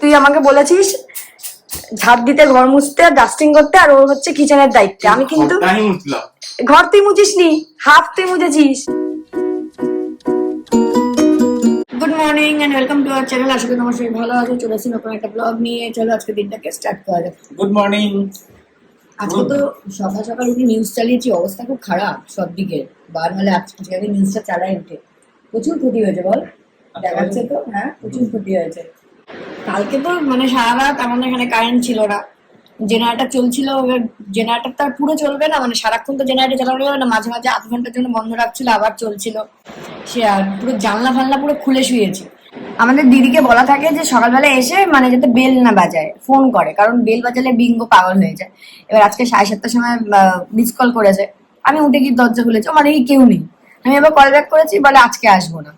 তুই আমাকে বলেছিস ঝাড় দিতে ঘর মুছতে ডাস্টিং করতে আর ওর হচ্ছে কিচেনের দায়িত্বে। আমি কিন্তু ঘর তুই মুছিস নি হাফ তুই মুছেছিস। Good morning and welcome to our channel আশা করি তোমার সবাই ভালো আছো। চলে আসি নতুন একটা ব্লগ নিয়ে। চলো আজকে দিনটাকে স্টার্ট করা যাক। গুড মর্নিং আজকে তো সকাল সকাল উঠে নিউজ চালিয়েছি। অবস্থা খুব খারাপ সব দিকে। বার হলে আজকে নিউজটা চালাই উঠে। প্রচুর ক্ষতি হয়েছে বল? দেখাচ্ছে তো? হ্যাঁ প্রচুর ক্ষতি হয়েছে। কালকে তো মানে সারা রাত আমাদের এখানে কারেন্ট ছিল না। জেনারেটর চলছিল, এবার জেনারেটর তো আর পুরো চলবে না মানে সারাক্ষণ তো জেনারেটর চালানো যাবে না, মাঝে মাঝে আধ ঘণ্টার জন্য বন্ধ রাখছিল, আবার চলছিল। সে আর পুরো জানলা ফানলা পুরো খুলে শুয়েছে। আমাদের দিদিকে বলা থাকে যে সকালবেলা এসে মানে যাতে বেল না বাজায় ফোন করে, কারণ বেল বাজালে বিঙ্গো পাগল হয়ে যায়। এবার আজকে সাড়ে সাতটার সময় মিস কল করেছে। আমি উঠে গিয়ে দরজা খুলেছি মানে কেউ নেই। আমি এবার কল ব্যাক করেছি, বলে আজকে আসব না।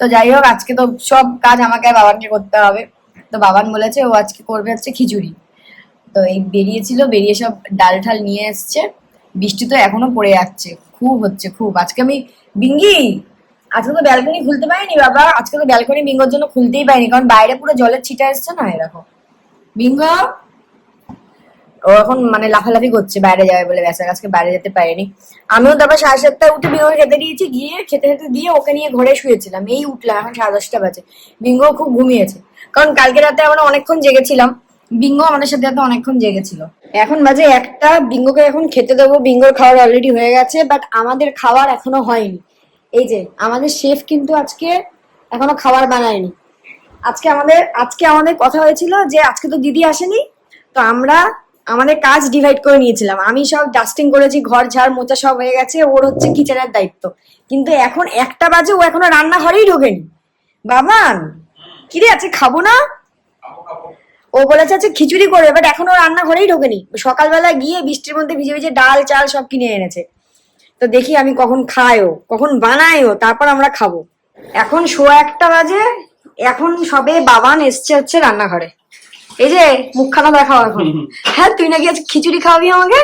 তো যাই হোক, আজকে তো সব কাজ আমাকে আর বাবানকে করতে হবে। তো বাবান বলেছে, ও আজকে করবে হচ্ছে খিচুড়ি। তো এই বেরিয়েছিল, বেরিয়ে সব ডাল ঠাল নিয়ে এসছে। বৃষ্টি তো এখনও পড়ে যাচ্ছে, খুব হচ্ছে, খুব। আজকে আমি, বিঙ্গি, আজকে তো ব্যালকনি খুলতে পারিনি বাবা। আজকে তো ব্যালকনি বিঙ্গোর জন্য খুলতেই পারিনি, কারণ বাইরে পুরো জলের ছিটা এসছে না এরকম। বিঙ্গ ও এখন মানে লাফালাফি করছে, বাইরে যাবে বলে। ব্যাস আজকে বাইরে যেতে পারেনি। আমিও তারপর সাড়ে সাতটায় উঠে বিঙ্গো খেতে দিয়েছি, গিয়ে খেতে খেতে দিয়ে ওকে নিয়ে ঘরে শুয়েছিলাম। এই উঠলাম, এখন সাড়ে দশটা বাজে। বিঙ্গো খুব ঘুমিয়েছে। কারণ কালকে রাতে আমরা অনেকক্ষণ জেগেছিলাম। বিঙ্গো আমাদের সাথে এত অনেকক্ষণ জেগেছিল। এখন বাজে একটা, বিঙ্গোকে এখন খেতে দেবো। বিঙ্গোর খাবার অলরেডি হয়ে গেছে বাট আমাদের খাবার এখনও হয়নি। এই যে, আমাদের শেফ কিন্তু আজকে এখনও খাবার বানায়নি। আজকে আমাদের আজকে আমাদের কথা হয়েছিল যে, আজকে তো দিদি আসেনি, তো আমরা আমাদের কাজ ডিভাইড করে নিয়েছিলাম। আমি সব ডাস্টিং করেছি, ঘর ঝাড় মোচা সব হয়ে গেছে, ওর হচ্ছে কিচেনের দায়িত্ব। কিন্তু এখন একটা বাজে, ও এখনও রান্নাঘরেই ঢোকেনি। বাবান, কি রে, আজকে খাব না? ও বলেছে আজকে খিচুড়ি করবে বাট এখনও রান্নাঘরেই ঢোকেনি। সকালবেলা গিয়ে বৃষ্টির মধ্যে ভিজে ভিজে ডাল, চাল সব কিনে এনেছে। তো দেখি আমি কখন খাইও কখন বানাইও তারপর আমরা খাব। এখন শো একটা বাজে, এখন সবে বাবান এসছে হচ্ছে রান্নাঘরে। এই যে মুখখানা দেখাও এখন। হ্যাঁ তুই নাকি আজ খিচুড়ি খাওয়াবি আমাকে?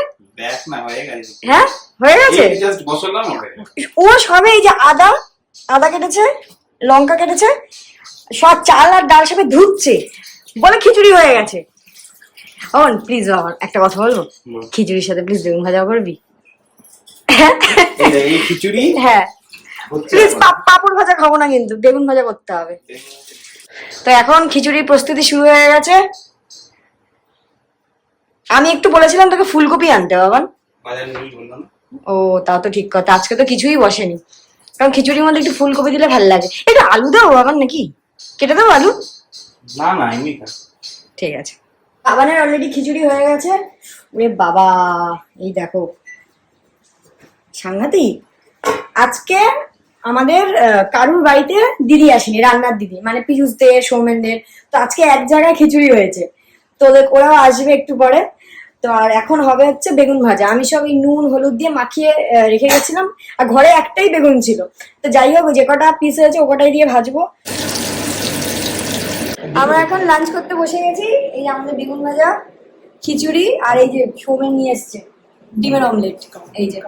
হয়ে হ্যাঁ হয়ে গেছে? জাস্ট বসালাম হয়ে গেছে ও সবে এই যে আদা আদা কেটেছে লঙ্কা কেটেছে সব চাল আর ডাল সবে ধুচ্ছে। বলে খিচুড়ি হয়ে গেছে। অন প্লিজ বাবা একটা কথা বলব? খিচুড়ির সাথে প্লিজ বেগুন ভাজা করবি? এই খিচুড়ি? হ্যাঁ। প্লিজ। পাপড় ভাজা খাব না কিন্তু বেগুন ভাজা করতে হবে। তো এখন খিচুড়ির প্রস্তুতি শুরু হয়ে গেছে। আমি একটু বলেছিলাম তোকে ফুলকপি আনতে বাবান। ও তাও তো ঠিক কথা। আজকে তো কিছুই বসেনি। কারণ খিচুড়ির মধ্যে একটু ফুলকপি দিলে ভালো লাগে। একটু আলু দাও বাবান নাকি? কেটে দাও আলু? না না এমনি ঠিক আছে। বাবানের অলরেডি খিচুড়ি হয়ে গেছে। ওরে বাবা এই দেখো। সাংঘাতিক। আজকে আমাদের কারুর বাড়িতে দিদি আসেনি, রান্নার দিদি মানে পিয়ুষদের, সৌমেনদের। তো আজকে এক জায়গায় খিচুড়ি হয়েছে। তো ওরাও আসবে একটু পরে। তো আর এখন হবে হচ্ছে বেগুন ভাজা। আমি সব এই নুন, হলুদ দিয়ে মাখিয়ে রেখে গেছিলাম। আর ঘরে একটাই বেগুন ছিল। তো যাই হোক, যে কটা পিস হয়েছে, ও কটাই দিয়ে ভাজবো। আমরা এখন লাঞ্চ করতে বসে গেছি। এই আমাদের বেগুন ভাজা, খিচুড়ি আর এই যে সৌমেন নিয়ে এসছে। ডিমের অমলেট এই যে।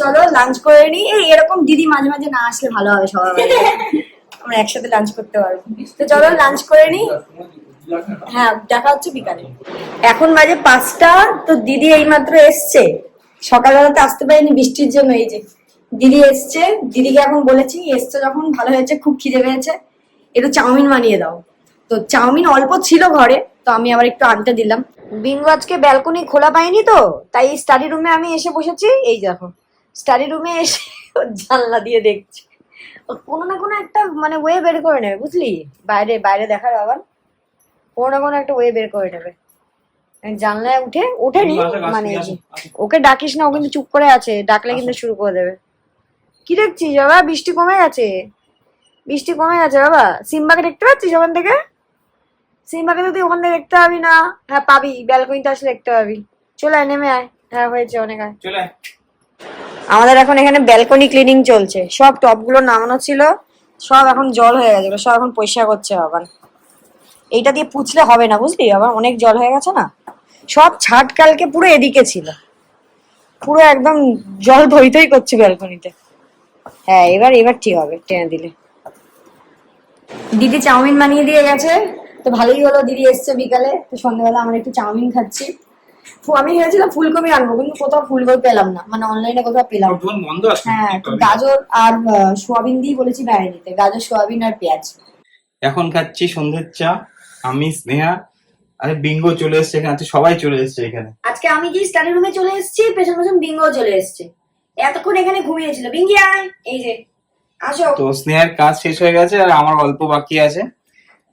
চলো লাঞ্চ করে নিই। এই এরকম দিদি মাঝে মাঝে না আসলে ভালো হবে সবাই আমরা একসাথে লাঞ্চ করতে পারব। তো চলো লাঞ্চ করে নিই। হ্যাঁ দেখা হচ্ছে বিকালে। এখন বাজে পাঁচটা, তো দিদি এইমাত্র এসছে। সকালবেলা তো আসতে পারিনি বৃষ্টির জন্য, এই যে দিদি এসছে। দিদিকে এখন বলেছি, এসছে যখন, ভালো হয়েছে, খুব খিদে পেয়েছে। একটু চাউমিন বানিয়ে দাও। তো চাউমিন অল্প ছিল ঘরে, তো আমি আবার একটু আনতে দিলাম। বিঙ্গো আজকে ব্যালকনি খোলা পাইনি তো, তাই স্টাডি রুমে আমি এসে বসেছি। এই দেখো। স্টাডি রুমে এসে জানলা দিয়ে দেখছি। কোনো না কোনো একটা মানে ওয়ে বের করে নেবে বুঝলি? বাইরে বাইরে দেখার আবার কোনো না কোনো একটা ওয়ে বের করে নেবে। জানলায় উঠে উঠেনি মানে ওকে ডাকিস না ও কিন্তু চুপ করে আছে ডাকলে কিন্তু শুরু করে দেবে। কি দেখছিস বাবা? বৃষ্টি কমে গেছে। বৃষ্টি কমে গেছে বাবা। সিম্বাকে দেখতে পাচ্ছিস ওখান থেকে? সিম্বাকে তো তুই ওখান থেকে দেখতে পাবি না হ্যাঁ পাবি। ব্যালকনিতে আসলে দেখতে পাবি। চলে আয় নেমে আয়। হ্যাঁ হয়েছে অনেক আয়। চলে আয়। আমাদের এখন এখানে ব্যালকনি ক্লিনিং চলছে। সব টপগুলো নামানো ছিল, সব এখন জল হয়ে গেছে সব এখন পরিষ্কার করছে আবার। এইটা দিয়ে পুছলে হবে না, বুঝলি? আবার অনেক জল হয়ে গেছে না? সব ছাট কালকে পুরো এদিকে ছিল। পুরো একদম জল ধই করছে ব্যালকনিতে হ্যাঁ এবার এবার ঠিক হবে, টেনে দিলে। দিদি চাউমিন বানিয়ে দিয়ে গেছে। তো ভালোই হলো, দিদি এসছে বিকালে। তো সন্ধ্যাবেলা আমরা একটু চাউমিন খাচ্ছি। আমি ভেবেছিলাম ফুলকপি আনব কিন্তু কোথাও ফুলকপি পেলাম না। মানে অনলাইনে কোথাও পেলাম হ্যাঁ গাজর আর সোয়াবিন দিয়ে বলেছি বাইরে দিতে গাজর সোয়াবিন আর পেঁয়াজ। এখন খাচ্ছি সন্ধ্যের চা আমি স্নেহা আরে বিঙ্গো চলে এসছে এখানে আজকে সবাই চলে এসছে এখানে। আজকে আমি যে স্টাডি রুমে চলে এসেছি পেছন পেছন বিঙ্গো চলে এসেছে। এতক্ষণ এখানে ঘুমিয়েছিল। বিঙ্গি আয়! এই যে আসো। তো স্নেহার কাজ শেষ হয়ে গেছে আর আমার অল্প বাকি আছে।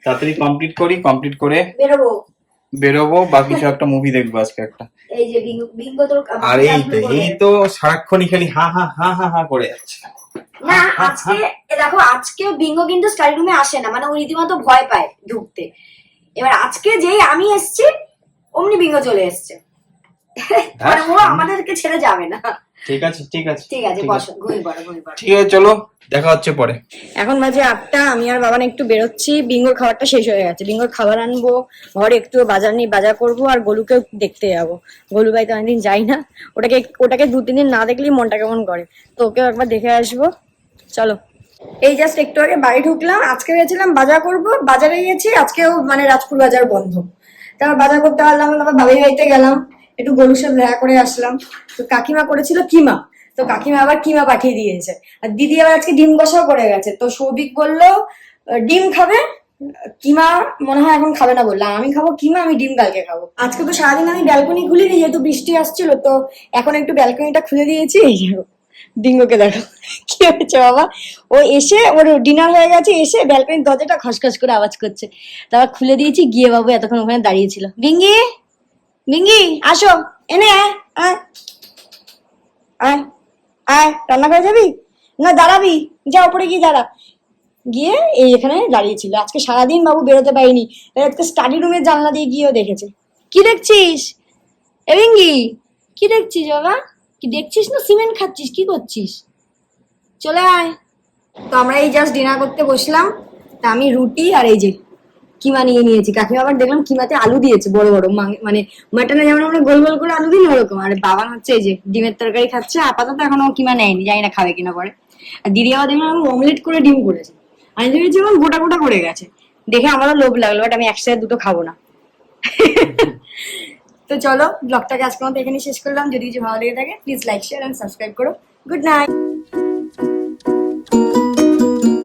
তাড়াতাড়ি কমপ্লিট করি কমপ্লিট করে বেরোবো। বেরোবো বা কিছু একটা মুভি দেখব আজকে একটা। এই যে তোর আর এই তো এই তো সারাক্ষণই খালি হা হা হা হা হা করে যাচ্ছে। না আজকে দেখো আজকে বিঙ্গো কিন্তু স্টাডি রুমে আসে না মানে ও রীতিমতো ভয় পায় ঢুকতে। এবার আজকে যেই আমি এসেছি অমনি বিঙ্গো চলে এসছে। মানে ও আমাদেরকে ছেড়ে যাবে না। ঠিক আছে ঠিক আছে। ঠিক আছে বসো ঘুমিয়ে পড়ো ঘুমিয়ে পড়ো। ঠিক আছে চলো দেখা হচ্ছে পরে। এখন বাজে আটটা আমি আর বাবান একটু বেরোচ্ছি বিঙ্গোর খাবারটা শেষ হয়ে গেছে। বিঙ্গোর খাবার আনব ঘরে একটু বাজার নিয়ে বাজার করব আর গোলুকে দেখতে যাব। গোলু ভাই তো অনেকদিন যাই না ওটাকে ওটাকে দু তিন দিন না দেখলেই মনটা কেমন করে। তো ওকেও একবার দেখে আসব। চলো। এই জাস্ট একটু আগে বাড়ি ঢুকলাম আজকে গেছিলাম বাজার করব বাজারে গেছি আজকেও মানে রাজপুর বাজার বন্ধ। তারপর বাজার করতে পারলাম তারপর বাবির বাড়িতে গেলাম। একটু গরুর সাথে দেখা করে আসলাম। তো কাকিমা করেছিল কিমা। তো কাকিমা আবার কিমা পাঠিয়ে দিয়েছে। আর দিদি আবার আজকে ডিম কষাও করে গেছে। তো সৌভিক বলল ডিম খাবে? কিমা মনে হয় এখন খাবে না বললাম আমি খাব কিমা, আমি ডিম কালকে খাব। আজকে তো সারাদিন আমি ব্যালকনি খুলিনি, যেহেতু বৃষ্টি আসছিল, তো এখন একটু ব্যালকনিটা খুলে দিয়েছি। ডিঙ্গোকে দেখো, কি হয়েছে বাবা? ও এসে, ওর ডিনার হয়ে গেছে, এসে ব্যালকনির দরজাটা খসখস করে আওয়াজ করছে। তারপর খুলে দিয়েছি, গিয়ে বাবু এতক্ষণ ওখানে দাঁড়িয়েছিল বিঙ্গি বিঙ্গি আসো, এনে, আয় আয়। রান্না করে যাবি? না, দাঁড়াবি, যা ওপরে গিয়ে দাঁড়া। গিয়ে এই এখানে দাঁড়িয়েছিল। আজকে সারাদিন বাবু বেরোতে পারিনি। আজকে স্টাডি রুমের জানলা দিয়ে গিয়েও দেখেছে। কি দেখছিস? এরিঙ্গি কি দেখছিস বাবা? কি দেখছিস না? সিমেন্ট খাচ্ছিস, কি করছিস? চলে আয়। তো আমরা এই জাস্ট ডিনার করতে বসলাম। তা আমি রুটি আর এই যে কিমা নিয়ে নিয়েছি। কাকিমা আবার দেখলাম কিমাতে আলু দিয়েছে, বড় বড়। মানে মাটনে যেমন আমরা গোল গোল করে আলু দিই ওরকম। আর বাবা হচ্ছে এই যে ডিমের তরকারি খাচ্ছে, আপাতত এখনও কিমা নেয়নি, জানি না খাবে কিনা পরে। আর দিদি আবার দেখলাম অমলেট করে ডিম করেছে। আমি ভেবেছি যেমন গোটা গোটা করে গেছে। দেখে আমারও লোভ লাগল বাট আমি একসাথে দুটো খাব না। তো চলো ব্লগটাকে আজকের মতো এখানে শেষ করলাম। যদি কিছু ভালো লেগে থাকে please like share and subscribe করো। Good night